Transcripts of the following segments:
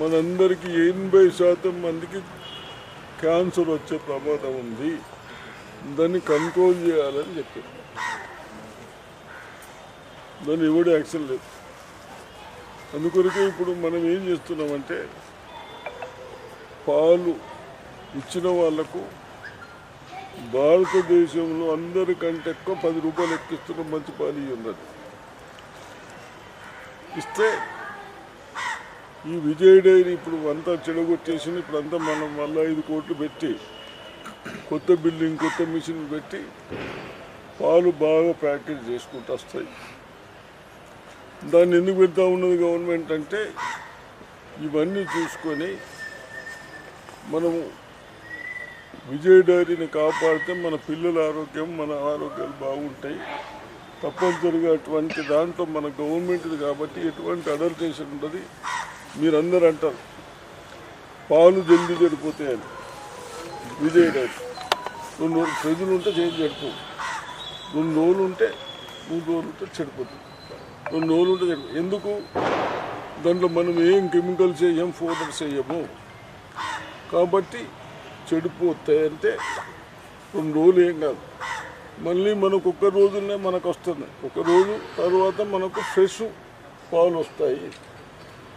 మనందరికీ ఎనభై శాతం మందికి క్యాన్సర్ వచ్చే ప్రమాదం ఉంది. దాన్ని కంట్రోల్ చేయాలని చెప్పారు దాన్ని ఎవడు యాక్షన్ లేదు. అందుకొరకే ఇప్పుడు మనం ఏం చేస్తున్నామంటే పాలు ఇచ్చిన వాళ్ళకు భారతదేశంలో అందరికంటే ఎక్కువ పది రూపాయలు ఎక్కిస్తున్న మంచి పాలు ఉన్నది ఇస్తే ఈ విజయ డైరీ ఇప్పుడు అంతా చెడగొట్టేసింది ఇప్పుడు అంతా మనం మళ్ళీ ఐదు కోట్లు పెట్టి కొత్త బిల్డింగ్ కొత్త మిషన్ పెట్టి పాలు బాగా ప్యాకేజ్ చేసుకుంటూ వస్తాయి. దాన్ని ఎందుకు పెడతా ఉన్నది గవర్నమెంట్ అంటే ఇవన్నీ చూసుకొని మనము విజయ డైరీని కాపాడితే మన పిల్లల ఆరోగ్యం మన ఆరోగ్యాలు బాగుంటాయి. తప్పనిసరిగా అటువంటి దాంట్లో మన గవర్నమెంట్ది కాబట్టి ఎటువంటి అడల్టేషన్ ఉండదు. మీరందరూ అంటారు. పాలు జల్దీ చెడిపోతాయని. విజయ్ డైరీ రెండు రోజులు ప్రజలు ఉంటే చేసి చెడిపో రెండు రోజులు ఉంటే మూడు రోజులు ఉంటే చెడిపోతుంది రెండు రోజులు ఉంటే చెడిపో ఎందుకు? దాంట్లో మనం ఏం కెమికల్స్ వేయం ఫోడర్స్ వేయము కాబట్టి చెడిపోతాయి అంటే రెండు రోజులు ఏం కాదు. మళ్ళీ మనకు ఒక్క రోజునే మనకు వస్తుంది. ఒక రోజు తర్వాత మనకు ఫ్రెష్ పాలు వస్తాయి.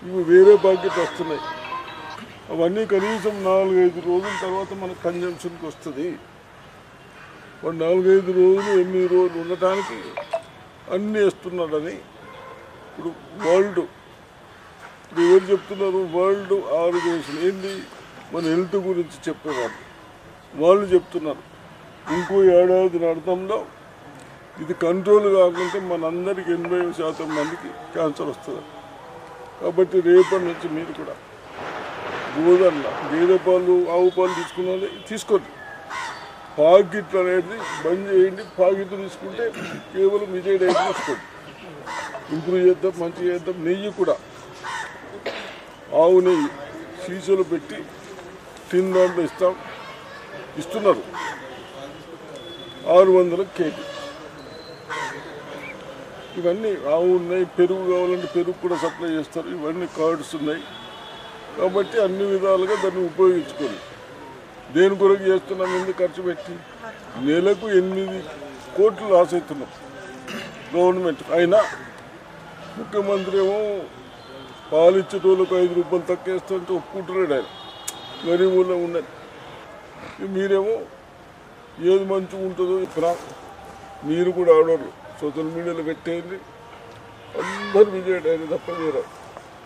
ఇవి వేరే ప్యాకెట్ వస్తున్నాయి. అవన్నీ కనీసం నాలుగైదు రోజుల తర్వాత మనకు కన్జంప్షన్కి వస్తుంది. వాడు నాలుగైదు రోజులు ఎనిమిది రోజులు ఉండటానికి అన్నీ వేస్తున్నాడని ఇప్పుడు వరల్డ్ ఇప్పుడు ఎవరు చెప్తున్నారు? World organization. ఏంది? మన హెల్త్ గురించి చెప్పేవాళ్ళు. వాళ్ళు చెప్తున్నారు. ఇంకో ఏడాది అర్థంలో ఇది కంట్రోల్ కాకుంటే మనందరికి ఎనభై శాతం మందికి క్యాన్సర్ వస్తుంది. కాబట్టి రేపటి నుంచి మీరు కూడా గోదన్న గేదె పాలు ఆవు పాలు తీసుకున్న తీసుకోండి. పాకెట్లు అనేది బంద్ చేయండి. పాకెట్లు తీసుకుంటే కేవలం విజయ్ డైరీ తీసుకోండి. ఇంప్రూవ్ చేద్దాం మంచి చేద్దాం. నెయ్యి కూడా. ఆవు నెయ్యి సీసాలు పెట్టి టిన్ దాంట్లో ఇస్తాం. ఇస్తున్నారు. ఆరు వందల కేజీ. ఇవన్నీ ఆవు ఉన్నాయి పెరుగు కావాలంటే పెరుగు కూడా సప్లై చేస్తారు ఇవన్నీ కార్డ్స్ ఉన్నాయి. కాబట్టి అన్ని విధాలుగా దాన్ని ఉపయోగించుకోండి. దేని కొరకు చేస్తున్నాం ఎందుకు ఖర్చు పెట్టి? నెలకు ఎనిమిది కోట్లు లాస్ అవుతున్నాం. గవర్నమెంట్ అయినా ముఖ్యమంత్రి ఏమో పాలిచ్చేటోళ్ళకు ఐదు రూపాయలు తక్కువేస్తుంటే ఒప్పుకుంటున్నాడు ఆయన. గరీబుల్లో ఉన్నది. మీరేమో ఏది మంచిగా ఉంటుందో ఇక్కడ మీరు కూడా ఆడవాళ్ళు సోషల్ మీడియాలో పెట్టేయండి. అందరు విజయ డైరీ తప్ప వేరే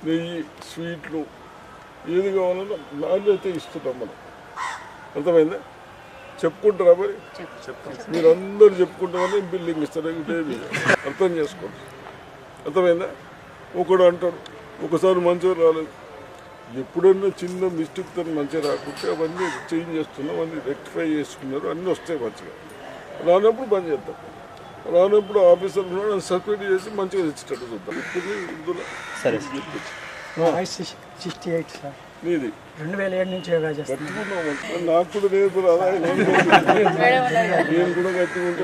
నెయ్యి స్వీట్లు ఏది కావాలన్నా నాణ్యత ఇస్తున్నాం మనం. అర్థమైందా? చెప్పుకుంటారా మరి? మీరు అందరు చెప్పుకుంటామని బిల్డింగ్ ఇస్తారు ఇదేమి అర్థం చేసుకోండి. అర్థమైందా? ఒకడు అంటాడు ఒకసారి మంచిగా రాలేదు. ఎప్పుడన్నా చిన్న మిస్టేక్ తను మంచిగా రాకుంటే అవన్నీ చేంజ్ చేస్తున్నాం అవన్నీ రెక్టిఫై చేసుకున్నారు అన్నీ వస్తాయి మంచిగా. రానప్పుడు బంద్ చేద్దాం. రానప్పుడు ఆఫీసర్ సపరేట్ చేసి మంచిగా తెచ్చేటట్టు చూద్దాం. ఇప్పుడు ఇందులో సరే. Sixty eight sir. నీది? రెండు వేల ఏడు నుంచి యోగా చేస్తాను కట్టుకున్నాం నాకు కూడా రాదా నేను కూడా- నేను కూడా కట్టుకుంటే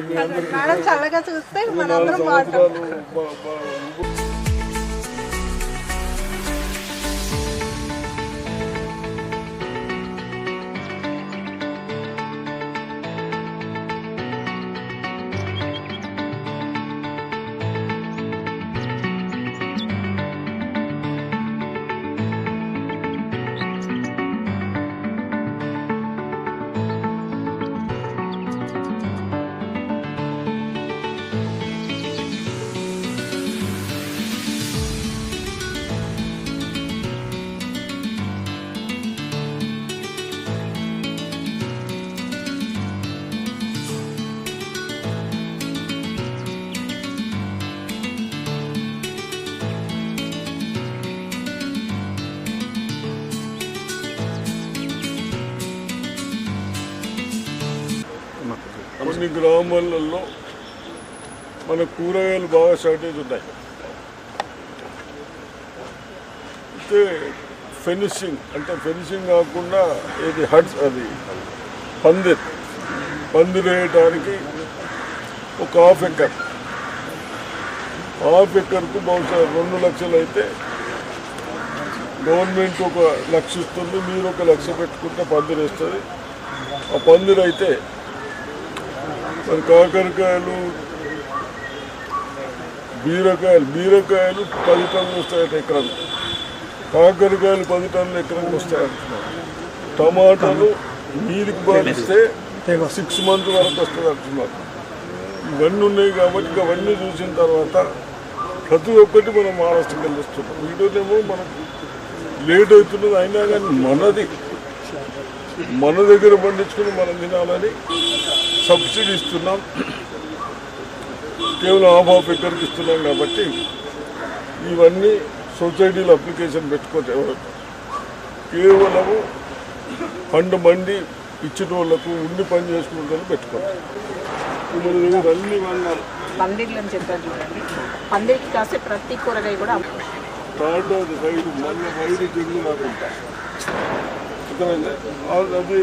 కొన్ని గ్రామాలలో మన కూరగాయలు బాగా షార్టేజ్ ఉన్నాయి. అయితే ఫెనిషింగ్ అంటే ఫెనిషింగ్ కాకుండా ఇది హడ్స్ అది పందిర్. పందిర్ వేయటానికి ఒక హాఫ్ ఎకర్ హాఫ్ ఎకర్కు బహుశా రెండు లక్షలు అయితే గవర్నమెంట్ ఒక లక్ష ఇస్తుంది మీరు ఒక లక్ష పెట్టుకుంటే పందిరి వేస్తుంది. ఆ పందిరి అయితే మరి కాకరకాయలు బీరకాయలు బీరకాయలు పది టన్నులు వస్తాయట ఎకరం కాకరకాయలు పది టన్నులు ఎకరం వస్తాయట. టమాటాలు నీరుకి బాధిస్తే సిక్స్ మంత్ వరకు వస్తుంది అంటున్నారు. ఇవన్నీ ఉన్నాయి కాబట్టి అవన్నీ చూసిన తర్వాత ప్రతి ఒక్కటి మనం మహారాష్ట్రకి వెళ్ళిస్తున్నాం వీటిలోనేమో మనకు లేట్ అవుతున్నది అయినా కానీ మనది మన దగ్గర పండించుకుని మనం తినాలని సబ్సిడీ ఇస్తున్నాం కేవలం హాఫ్ హాఫ్ ఎకర్కి ఇస్తున్నాం కాబట్టి ఇవన్నీ సొసైటీలో అప్లికేషన్ పెట్టుకోవచ్చు ఎవరు కేవలము పండు మండి ఇచ్చిన వాళ్ళకు ఉండి పని చేసుకుంటాను దగ్గర అన్ని పందిర్లు అని చెప్పారు చూడండి పందిరికి కాసే ప్రతి కూరగాయ కూడా. థర్డ్ రైలు మళ్ళీ రైలు జంగు అర్థమైందా? అది